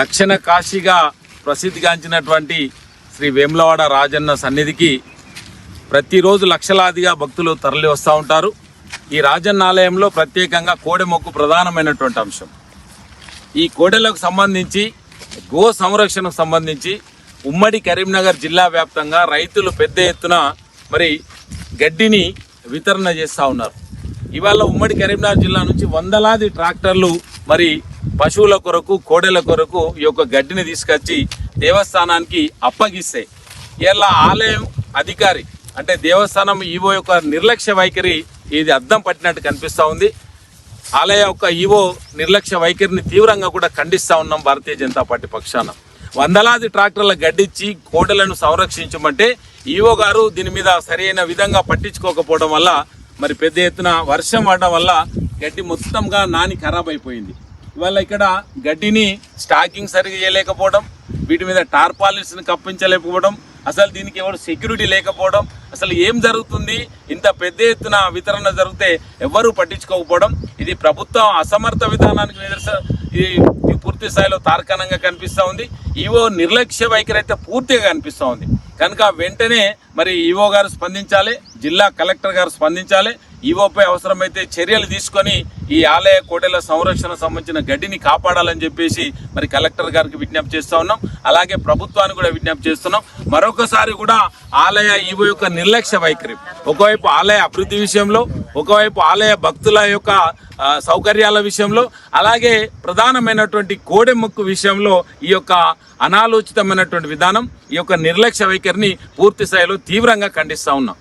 దక్షిణ కాశీగా ప్రసిద్ధిగాంచినటువంటి శ్రీ వేములవాడ రాజన్న సన్నిధికి ప్రతిరోజు లక్షలాదిగా భక్తులు తరలి వస్తూ ఉంటారు. ఈ రాజన్న ఆలయంలో ప్రత్యేకంగా కోడె మొక్కు ప్రధానమైనటువంటి అంశం. ఈ కోడెలకు సంబంధించి గో సంరక్షణకు సంబంధించి ఉమ్మడి కరీంనగర్ జిల్లా వ్యాప్తంగా రైతులు పెద్ద ఎత్తున మరి గడ్డిని వితరణ చేస్తూ ఉన్నారు. ఇవాళ ఉమ్మడి కరీంనగర్ జిల్లా నుంచి వందలాది ట్రాక్టర్లు మరి పశువుల కొరకు కోడెల కొరకు ఈ యొక్క గడ్డిని తీసుకొచ్చి దేవస్థానానికి అప్పగిస్తాయి ఇలా ఆలయం అధికారి అంటే దేవస్థానం ఈవో యొక్క నిర్లక్ష్య వైఖరి ఇది అద్దం పట్టినట్టు కనిపిస్తూ ఉంది. ఆలయ యొక్క ఈవో నిర్లక్ష్య వైఖరిని తీవ్రంగా కూడా ఖండిస్తూ ఉన్నాం భారతీయ జనతా పార్టీ పక్షాన. వందలాది ట్రాక్టర్ల గడ్డిచ్చి కోడలను సంరక్షించమంటే ఈవో గారు దీని మీద సరైన విధంగా పట్టించుకోకపోవడం వల్ల మరి పెద్ద ఎత్తున వర్షం పడడం వల్ల గడ్డి మొత్తంగా నాని ఖరాబ్ అయిపోయింది. ఇవాళ ఇక్కడ గడ్డిని స్టాకింగ్ సరిగా చేయలేకపోవడం వీటి మీద టార్పాలిన్స్ని కప్పించలేకపోవడం అసలు దీనికి ఎవరు సెక్యూరిటీ లేకపోవడం అసలు ఏం జరుగుతుంది ఇంత పెద్ద ఎత్తున వితరణ జరిగితే ఎవ్వరూ పట్టించుకోకపోవడం ఇది ప్రభుత్వం అసమర్థ విధానానికి నిదర్శన ఇది పూర్తి స్థాయిలో తార్కాణంగా కనిపిస్తూ ఉంది. ఈవో నిర్లక్ష్య వైఖరి అయితే పూర్తిగా కనిపిస్తూ ఉంది. కనుక వెంటనే మరి ఈవో గారు స్పందించాలి జిల్లా కలెక్టర్ గారు స్పందించాలి ఈవోపై అవసరమైతే చర్యలు తీసుకొని ఈ ఆలయ కోటల సంరక్షణ సంబంధించిన గడ్డిని కాపాడాలని చెప్పేసి మరి కలెక్టర్ గారికి విజ్ఞప్తి చేస్తా ఉన్నాం. అలాగే ప్రభుత్వానికి కూడా విజ్ఞప్తి చేస్తున్నాం. మరొకసారి కూడా ఆలయ ఈవో యొక్క నిర్లక్ష్య వైఖరి. ఒకవైపు ఆలయ అభివృద్ధి విషయంలో ఒకవైపు ఆలయ భక్తుల యొక్క సౌకర్యాల విషయంలో అలాగే ప్రధానమైనటువంటి కోడె ముక్కు విషయంలో ఈ యొక్క అనాలోచితమైనటువంటి విధానం ఈ యొక్క నిర్లక్ష్య వైఖరిని పూర్తి స్థాయిలో తీవ్రంగా ఖండిస్తూ ఉన్నాం.